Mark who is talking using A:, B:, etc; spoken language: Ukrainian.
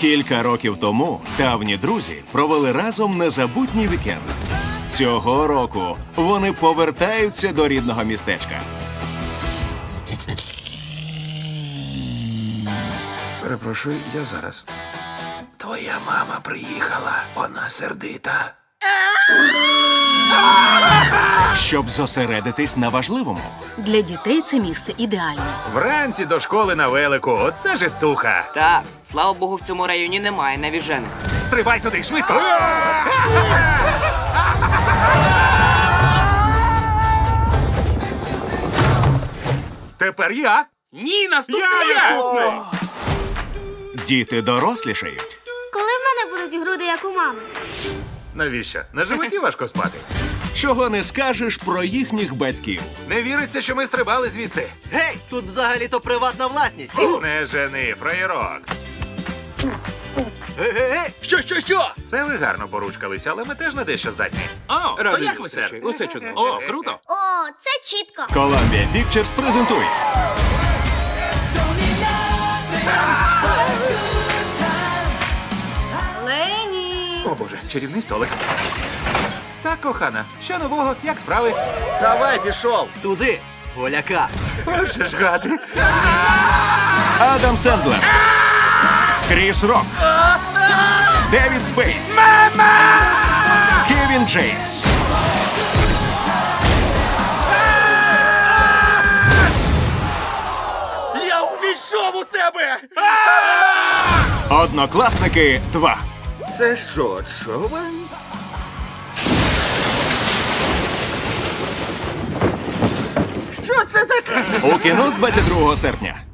A: Кілька років тому давні друзі провели разом незабутній вікенд. Цього року вони повертаються до рідного містечка.
B: Перепрошую, я зараз. Твоя мама приїхала, вона сердита.
A: Щоб зосередитись на важливому.
C: Для дітей це місце ідеальне.
B: Вранці до школи на велику. Оце житуха.
D: Так, слава Богу, в цьому районі немає навіжених.
B: Стрибай сюди, швидко. Тепер я.
D: Ні, наступний
B: Я
D: я!
B: наступний.
A: Діти дорослішають.
E: Будуть груди, як у мами?
B: Навіщо? На животі важко спати.
A: Чого не скажеш про їхніх батьків.
B: Не віриться, що ми стрибали звідси.
F: Гей, тут взагалі-то приватна власність.
B: Не жени, фраєрок.
G: Що, що, що?
B: Це ви гарно поручкалися, але ми теж на дещо здатні.
G: О, то як ви
B: сер.
G: сер? Усе чудово. О, круто.
E: О, це чітко.
A: Columbia Pictures презентує
B: О боже, чарівний столик. Так, кохана, що нового, як справи?
G: Давай, пішов.
F: Туди, голяка.
B: Боже ж гади.
A: Адам Сендлер, Кріс Рок, Девід Спейд, Кевін Джеймс.
G: Я увійшов у тебе!
A: Однокласники 2.
B: Це що, човен?
G: Що це таке?
A: У кіно з 22 серпня.